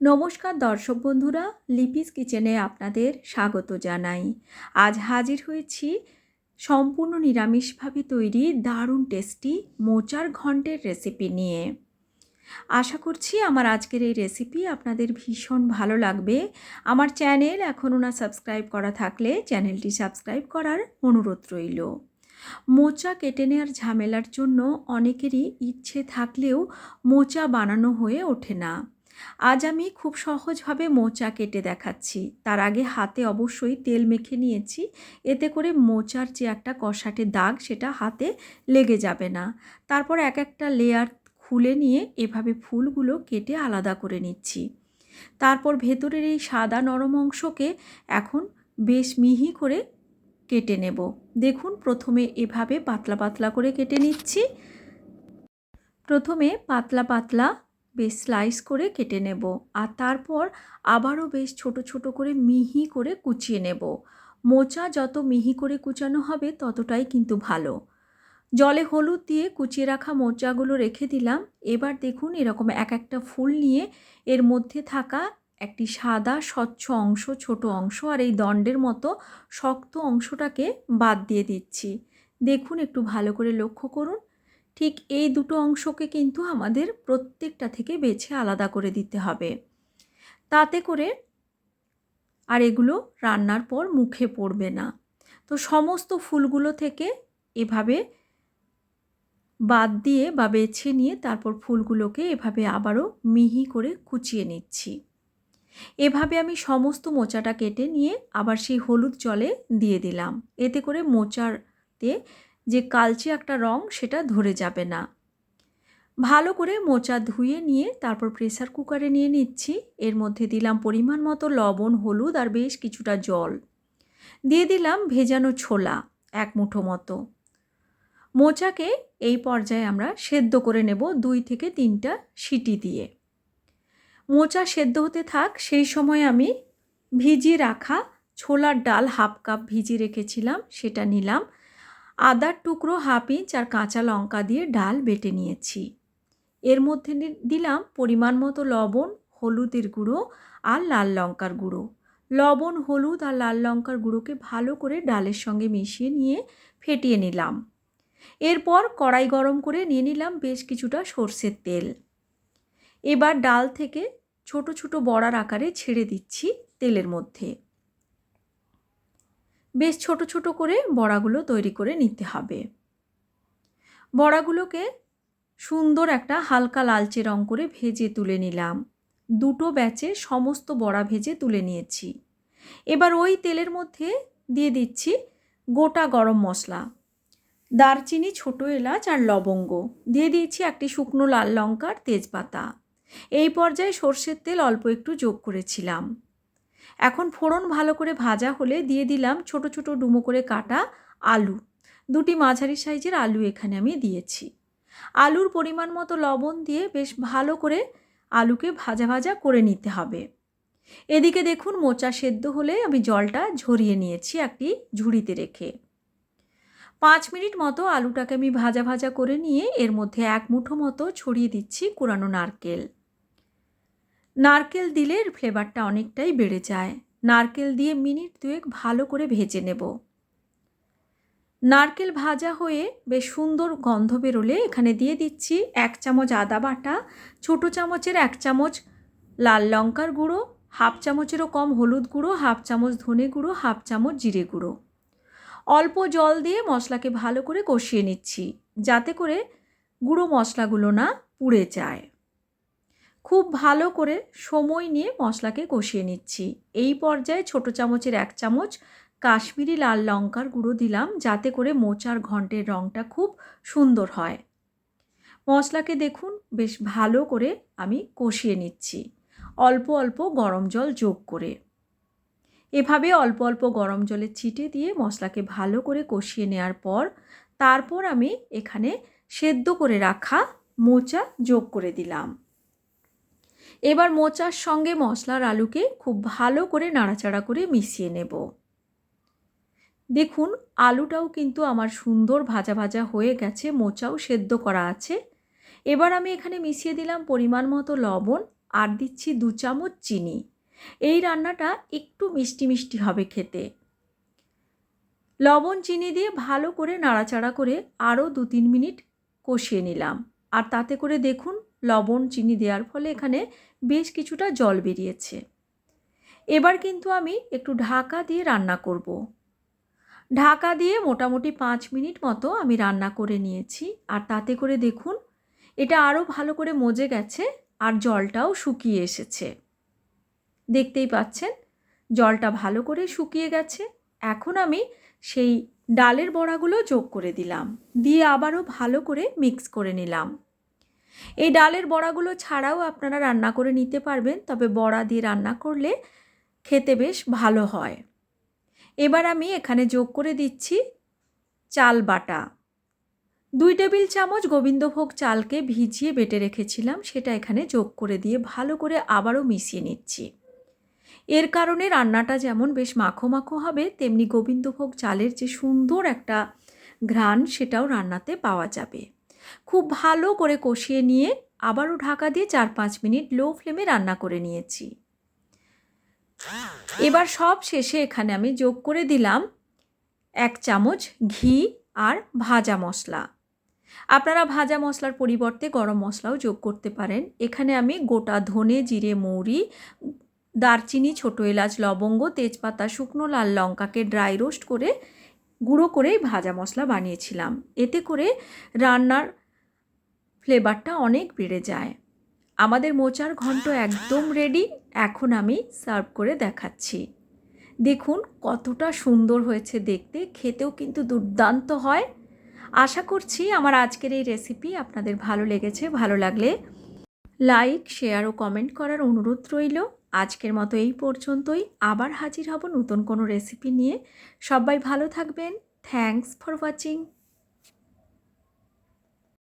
নমস্কার দর্শক বন্ধুরা, লিপিস কিচেনে আপনাদের স্বাগত জানাই। আজ হাজির হয়েছি সম্পূর্ণ নিরামিষভাবে তৈরি দারুণ টেস্টি মোচার ঘন্টের রেসিপি নিয়ে। আশা করছি আমার আজকের এই রেসিপি আপনাদের ভীষণ ভালো লাগবে। আমার চ্যানেল এখনও না সাবস্ক্রাইব করা থাকলে চ্যানেলটি সাবস্ক্রাইব করার অনুরোধ রইল। মোচা কেটে নেওয়ার ঝামেলার জন্য অনেকেরই ইচ্ছে থাকলেও মোচা বানানো হয়ে ওঠে না। আজ আমি খুব সহজভাবে মোচা কেটে দেখাচ্ছি। তার আগে হাতে অবশ্যই তেল মেখে নিয়েছি। এতে করে মোচার যে একটা কষাটে দাগ, সেটা হাতে লেগে যাবে না। তারপর এক একটা লেয়ার খুলে নিয়ে এভাবে ফুলগুলো কেটে আলাদা করে নিচ্ছি। তারপর ভেতরের এই সাদা নরম অংশকে এখন বেশ মিহি করে কেটে নেব। দেখুন, প্রথমে এভাবে পাতলা পাতলা করে কেটে নিচ্ছি। প্রথমে পাতলা পাতলা বেশ স্লাইস করে কেটে নেব আর তারপর আবারও বেশ ছোট ছোট করে মিহি করে কুচিয়ে নেব। মোচা যত মিহি করে কুচানো হবে ততটাই কিন্তু ভালো। জলে হলুদ দিয়ে কুচিয়ে রাখা মোচাগুলো রেখে দিলাম। এবার দেখুন এরকম এক একটা ফুল নিয়ে এর মধ্যে থাকা একটি সাদা স্বচ্ছ অংশ, ছোট অংশ আর এই দণ্ডের মতো শক্ত অংশটাকে বাদ দিয়ে দিচ্ছি। দেখুন একটু ভালো করে লক্ষ্য করুন। ঠিক এই দুটো অংশকে কিন্তু আমাদের প্রত্যেকটা থেকে বেছে আলাদা করে দিতে হবে। তাতে করে আর এগুলো রান্নার পর মুখে পড়বে না। তো সমস্ত ফুলগুলো থেকে এভাবে বাদ দিয়ে বা বেছে নিয়ে তারপর ফুলগুলোকে এভাবে আবারও মিহি করে কুচিয়ে নিচ্ছি। এভাবে আমি সমস্ত মোচাটা কেটে নিয়ে আবার সেই হলুদ জলে দিয়ে দিলাম। এতে করে মোচারতে যে কালচে একটা রং, সেটা ধরে যাবে না। ভালো করে মোচা ধুয়ে নিয়ে, তারপর প্রেসার কুকারে নিয়ে নিচ্ছি। এর মধ্যে দিলাম পরিমাণ মতো লবণ, হলুদ আর বেশ কিছুটা জল। দিয়ে দিলাম ভেজানো ছোলা, এক মুঠো মতো। মোচাকে এই পর্যায়ে আমরা সেদ্ধ করে নেব দুই থেকে তিনটা সিটি দিয়ে। মোচা সেদ্ধ হতে থাক, সেই সময় আমি ভিজিয়ে রাখা ছোলার ডাল হাফ কাপ ভিজিয়ে রেখেছিলাম, সেটা নিলাম। আদার টুকরো হাফ ইঞ্চ আর কাঁচা লঙ্কা দিয়ে ডাল বেটে নিয়েছি। এর মধ্যে দিলাম পরিমাণ মতো লবণ, হলুদের গুঁড়ো আর লাল লঙ্কার গুঁড়ো। লবণ, হলুদ আর লাল লঙ্কার গুঁড়োকে ভালো করে ডালের সঙ্গে মিশিয়ে নিয়ে ফেটিয়ে নিলাম। এরপর কড়াই গরম করে নিয়ে নিলাম বেশ কিছুটা সর্ষের তেল। এবার ডাল থেকে ছোট ছোট বড়ার আকারে ছেড়ে দিচ্ছি তেলের মধ্যে। বেশ ছোট ছোট করে বড়াগুলো তৈরি করে নিতে হবে। বড়াগুলোকে সুন্দর একটা হালকা লালচে রং করে ভেজে তুলে নিলাম। দুটো ব্যাচে সমস্ত বড়া ভেজে তুলে নিয়েছি। এবার ওই তেলের মধ্যে দিয়ে দিচ্ছি গোটা গরম মশলা। দারচিনি, ছোটো এলাচ আর লবঙ্গ। দিয়ে দিয়েছি একটি শুকনো লাল লঙ্কার তেজপাতা। এই পর্যায়ে সর্ষের তেল অল্প একটু যোগ করেছিলাম। এখন ফোড়ন ভালো করে ভাজা হলে দিয়ে দিলাম ছোট ছোট ডুমো করে কাটা আলু। দুটি মাঝারি সাইজের আলু এখানে আমি দিয়েছি। আলুর পরিমাণ মতো লবণ দিয়ে বেশ ভালো করে আলুকে ভাজা ভাজা করে নিতে হবে। এদিকে দেখুন মোচা সেদ্ধ হলে আমি জলটা ঝরিয়ে নিয়েছি একটি ঝুড়িতে রেখে। পাঁচ মিনিট মতো আলুটাকে আমি ভাজা ভাজা করে নিয়ে এর মধ্যে এক মুঠো মতো ছড়িয়ে দিচ্ছি কুড়ানো নারকেল। নারকেল দিলে ফ্লেভারটা অনেকটাই বেড়ে যায়। নারকেল দিয়ে মিনিট দুয়েক ভালো করে ভেজে নেব। নারকেল ভাজা হয়ে বেশ সুন্দর গন্ধ বেরোলে এখানে দিয়ে দিচ্ছি এক চামচ আদা বাটা, ছোটো চামচের এক চামচ লাল লঙ্কার গুঁড়ো, হাফ চামচেরও কম হলুদ গুঁড়ো, হাফ চামচ ধনে গুঁড়ো, হাফ চামচ জিরে গুঁড়ো। অল্প জল দিয়ে মশলাকে ভালো করে কষিয়ে নিচ্ছি, যাতে করে গুঁড়ো মশলাগুলো না পুড়ে যায়। খুব ভালো করে সময় নিয়ে মশলাকে কষিয়ে নিচ্ছি। এই পর্যায়ে ছোট চামচের এক চামচ কাশ্মীরি লাল লঙ্কার গুঁড়ো দিলাম, যাতে করে মোচার ঘন্টের রঙটা খুব সুন্দর হয়। মশলাকে দেখুন, বেশ ভালো করে আমি কষিয়ে নিচ্ছি। অল্প অল্প গরম জল যোগ করে। এভাবে অল্প অল্প গরম জলে ছিটে দিয়ে মশলাকে ভালো করে কষিয়ে নেওয়ার পর, তারপর আমি এখানে সেদ্ধ করে রাখা মোচা যোগ করে দিলাম। এবার মোচার সঙ্গে মশলার আলুকে খুব ভালো করে নাড়াচাড়া করে মিশিয়ে নেব। দেখুন, আলুটাও কিন্তু আমার সুন্দর ভাজা ভাজা হয়ে গেছে, মোচাও সেদ্ধ করা আছে। এবার আমি এখানে মিশিয়ে দিলাম পরিমাণ মতো লবণ আর দিচ্ছি দু চামচ চিনি। এই রান্নাটা একটু মিষ্টি মিষ্টি হবে খেতে। লবণ, চিনি দিয়ে ভালো করে নাড়াচাড়া করে আরও দু তিন মিনিট কষিয়ে নিলাম। আর তাতে করে দেখুন লবণ, চিনি দেওয়ার ফলে এখানে বেশ কিছুটা জল বেরিয়েছে। এবার কিন্তু আমি একটু ঢাকা দিয়ে রান্না করব। ঢাকা দিয়ে মোটামুটি পাঁচ মিনিট মতো আমি রান্না করে নিয়েছি। আর তাতে করে দেখুন, এটা আরও ভালো করে মজে গেছে আর জলটাও শুকিয়ে এসেছে। দেখতেই পাচ্ছেন, জলটা ভালো করে শুকিয়ে গেছে। এখন আমি সেই ডালের বড়াগুলো যোগ করে দিলাম। দিয়ে আবারও ভালো করে মিক্স করে নিলাম। এই ডালের বড়াগুলো ছাড়াও আপনারা রান্না করে নিতে পারবেন, তবে বড়া দিয়ে রান্না করলে খেতে বেশ ভালো হয়। এবার আমি এখানে যোগ করে দিচ্ছি চাল বাটা। দুই টেবিল চামচ গোবিন্দভোগ চালকে ভিজিয়ে বেটে রেখেছিলাম, সেটা এখানে যোগ করে দিয়ে ভালো করে আবারও মিশিয়ে নিচ্ছি। এর কারণে রান্নাটা যেমন বেশ মাখো মাখো হবে, তেমনি গোবিন্দভোগ চালের যে সুন্দর একটা ঘ্রাণ, সেটাও রান্নাতে পাওয়া যাবে। খুব ভালো করে কষিয়ে নিয়ে আবারও ঢাকা দিয়ে চার পাঁচ মিনিট লো ফ্লেমে রান্না করে নিয়েছি। এবার সব শেষে এখানে আমি যোগ করে দিলাম এক চামচ ঘি আর ভাজা মশলা। আপনারা ভাজা মশলার পরিবর্তে গরম মশলাও যোগ করতে পারেন। এখানে আমি গোটা ধনে, জিরে, মৌরি, দারচিনি, ছোটো এলাচ, লবঙ্গ, তেজপাতা, শুকনো লাল লঙ্কাকে ড্রাই রোস্ট করে, গুঁড়ো করেই ভাজা মশলা বানিয়েছিলাম। এতে করে রান্নার ফ্লেভারটা অনেক বেড়ে যায়। আমাদের মোচার ঘন্ট একদম রেডি এখন আমি সার্ভ করে দেখাচ্ছি। দেখুন কতটা সুন্দর হয়েছে দেখতে, খেতেও কিন্তু দুর্দান্ত হয়। আশা করছি আমার আজকের এই রেসিপি আপনাদের ভালো লেগেছে, ভালো লাগলে লাইক শেয়ার ও কমেন্ট করার অনুরোধ রইল। আজকের মতো এই পর্যন্তই। আবার হাজির হব নতুন কোনো রেসিপি নিয়ে। সবাই ভালো থাকবেন। Thanks for watching